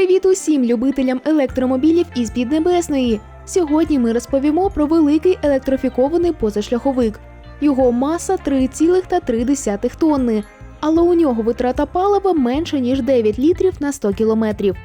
Привіт усім любителям електромобілів із Піднебесної. Сьогодні ми розповімо про великий електрифікований позашляховик. Його маса 3,3 тонни, але у нього витрата палива менше ніж 9 літрів на 100 кілометрів.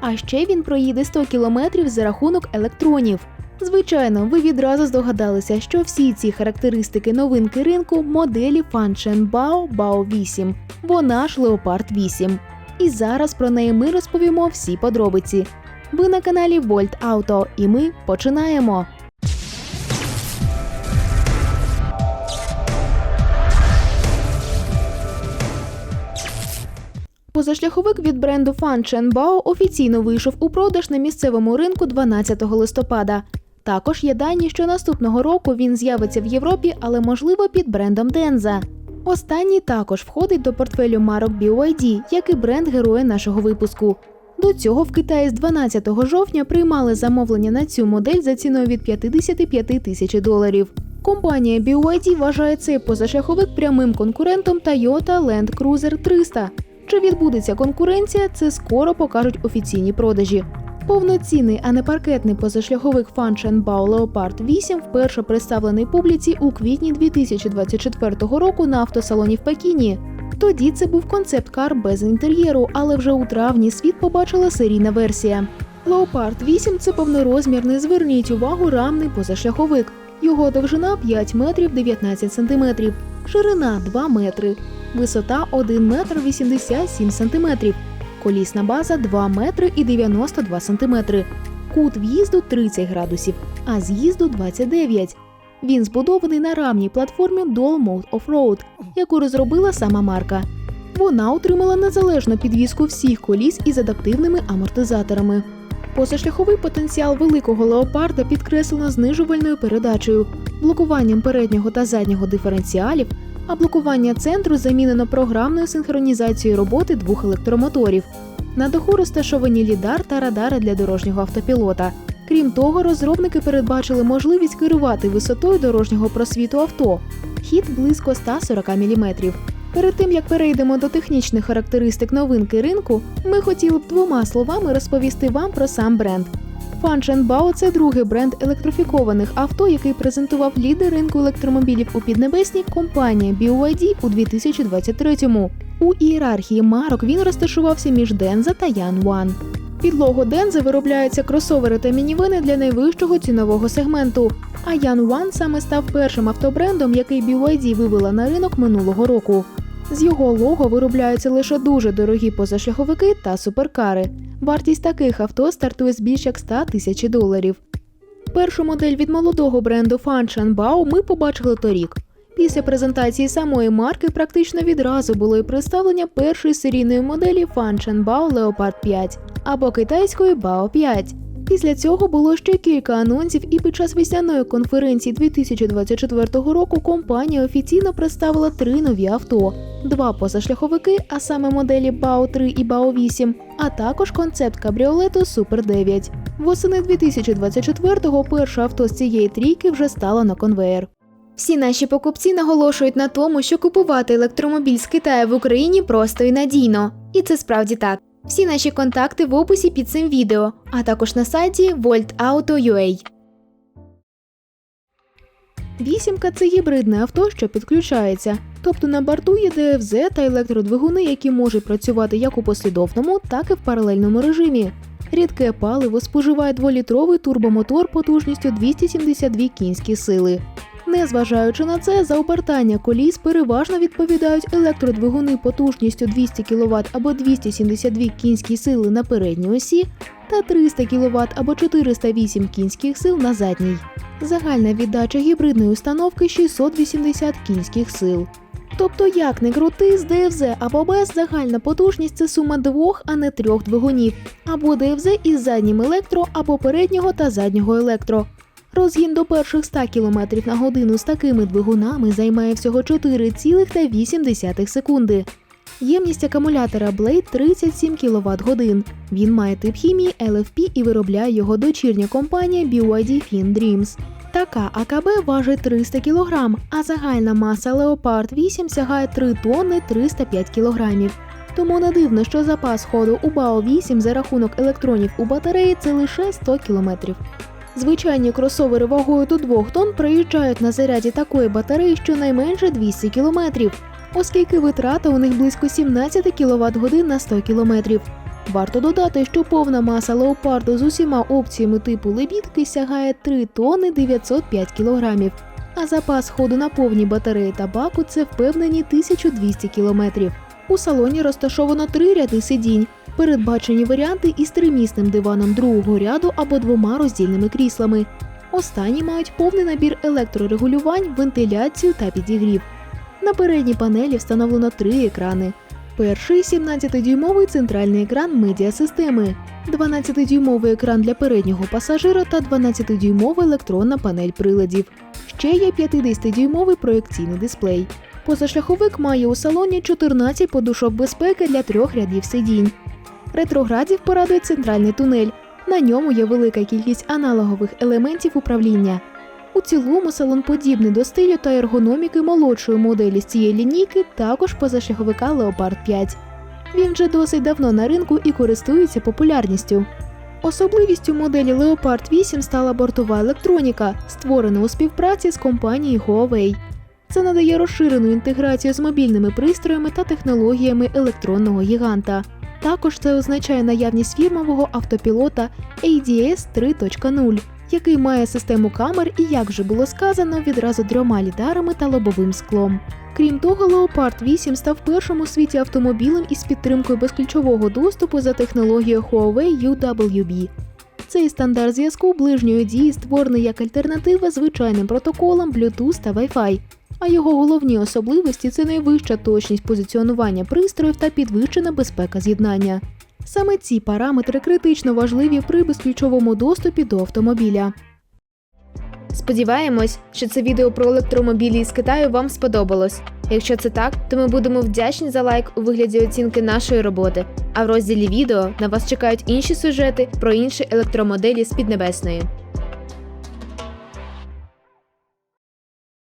А ще він проїде 100 кілометрів за рахунок електронів. Звичайно, ви відразу здогадалися, що всі ці характеристики новинки ринку моделі Fanshen Bao Bao 8, вона ж Leopard 8. І зараз про неї ми розповімо всі подробиці. Ви на каналі Volt Auto і ми починаємо. Позашляховик від бренду Fan Bao офіційно вийшов у продаж на місцевому ринку 12 листопада. Також є дані, що наступного року він з'явиться в Європі, але можливо під брендом Denza. Останній також входить до портфелю марок BYD, як і бренд героя нашого випуску. До цього в Китаї з 12 жовтня приймали замовлення на цю модель за ціною від 55 тисяч доларів. Компанія BYD вважає цей позашляховик прямим конкурентом Toyota Land Cruiser 300. Чи відбудеться конкуренція, це скоро покажуть офіційні продажі. Повноцінний, а не паркетний позашляховик Bao Leopard 8 вперше представлений публіці у квітні 2024 року на автосалоні в Пекіні. Тоді це був концепт-кар без інтер'єру, але вже у травні світ побачила серійна версія. Leopard 8 – це повнорозмірний, зверніть увагу, рамний позашляховик. Його довжина 5 метрів 19 сантиметрів, ширина 2 метри, висота 1 метр 87 сантиметрів, колісна база 2 метри і 92 сантиметри, кут в'їзду 30 градусів, а з'їзду 29. Він збудований на рамній платформі Dual Mode Off-Road, яку розробила сама марка. Вона отримала незалежну підвізку всіх коліс із адаптивними амортизаторами. Позашляховий потенціал великого леопарда підкреслено знижувальною передачею, блокуванням переднього та заднього диференціалів, а блокування центру замінено програмною синхронізацією роботи двох електромоторів. На даху розташовані лідар та радари для дорожнього автопілота. Крім того, розробники передбачили можливість керувати висотою дорожнього просвіту авто. Хід близько 140 мм. Перед тим як перейдемо до технічних характеристик новинки ринку, ми хотіли б двома словами розповісти вам про сам бренд. Bao – це другий бренд електрифікованих авто, який презентував лідер ринку електромобілів у Піднебесній компанія BYD у 2023-му. У ієрархії марок він розташувався між Denza та Yan Під лого Denza виробляються кросовери та мінівини для найвищого цінового сегменту. А Yan One саме став першим автобрендом, який BYD вивела на ринок минулого року. З його лого виробляються лише дуже дорогі позашляховики та суперкари. Вартість таких авто стартує з більш як 100 тисяч доларів. Першу модель від молодого бренду Fanshan Bao ми побачили торік. Після презентації самої марки практично відразу було і представлення першої серійної моделі Fanshan Bao Leopard 5 або китайської Bao 5. Після цього було ще кілька анонсів, і під час весняної конференції 2024 року компанія офіційно представила три нові авто: два позашляховики, а саме моделі BAO 3 і BAO 8, а також концепт кабріолету Super 9. Восени 2024-го перше авто з цієї трійки вже стало на конвеєр. Всі наші покупці наголошують на тому, що купувати електромобіль з Китаю в Україні просто і надійно. І це справді так. Всі наші контакти в описі під цим відео, а також на сайті voltauto.ua. Вісімка це гібридне авто, що підключається. Тобто на борту є ДФЗ та електродвигуни, які можуть працювати як у послідовному, так і в паралельному режимі. Рідке паливо споживає дволітровий турбомотор потужністю 272 кінські сили. Незважаючи на це, за обертання коліс переважно відповідають електродвигуни потужністю 200 кВт або 272 кінські сили на передній осі та 300 кВт або 408 кінських сил на задній. Загальна віддача гібридної установки 680 кінських сил. Тобто, як не крути, з ДФЗ або без загальна потужність це сума двох, а не трьох двигунів, або ДФЗ із заднім електро, або переднього та заднього електро. Розгін до перших 100 км на годину з такими двигунами займає всього 4,8 секунди. Ємність акумулятора Blade 37 кВт годин. Він має тип хімії LFP і виробляє його дочірня компанія BYD Fin Dreams. Така АКБ важить 300 кг, а загальна маса Leopard 8 сягає 3 тонни 305 кг. Тому не дивно, що запас ходу у БАО 8 за рахунок електронів у батареї це лише 100 км. Звичайні кросовери вагою до 2 тонн проїжджають на заряді такої батареї щонайменше 200 км, оскільки витрата у них близько 17 кВт годин на 100 км. Варто додати, що повна маса леопарду з усіма опціями типу лебідки сягає 3 тонни 905 кг, а запас ходу на повній батареї та баку це впевнені 1200 км. У салоні розташовано три ряди сидінь, передбачені варіанти із тримісним диваном другого ряду або двома роздільними кріслами. Останні мають повний набір електрорегулювань, вентиляцію та підігрів. На передній панелі встановлено три екрани. Перший 17-дюймовий центральний екран медіасистеми, 12-дюймовий екран для переднього пасажира та 12-дюймова електронна панель приладів. Ще є 50-дюймовий проєкційний дисплей. Позашляховик має у салоні 14 подушок безпеки для трьох рядів сидінь. Ретроградів порадує центральний тунель. На ньому є велика кількість аналогових елементів управління. У цілому салон подібний до стилю та ергономіки молодшої моделі з цієї лінійки, також позашляховика Leopard 5. Він вже досить давно на ринку і користується популярністю. Особливістю моделі Leopard 8 стала бортова електроніка, створена у співпраці з компанією Huawei. Це надає розширену інтеграцію з мобільними пристроями та технологіями електронного гіганта. Також це означає наявність фірмового автопілота ADS 3.0, який має систему камер і, як вже було сказано, відразу трьома лідарами та лобовим склом. Крім того, Leopard 8 став першим у світі автомобілем із підтримкою безключового доступу за технологією Huawei UWB. Цей стандарт зв'язку ближньої дії створений як альтернатива звичайним протоколам Bluetooth та Wi-Fi. А його головні особливості це найвища точність позиціонування пристроїв та підвищена безпека з'єднання. Саме ці параметри критично важливі при безключовому доступі до автомобіля. Сподіваємось, що це відео про електромобілі із Китаю вам сподобалось. Якщо це так, то ми будемо вдячні за лайк у вигляді оцінки нашої роботи. А в розділі відео на вас чекають інші сюжети про інші електромоделі з Піднебесної.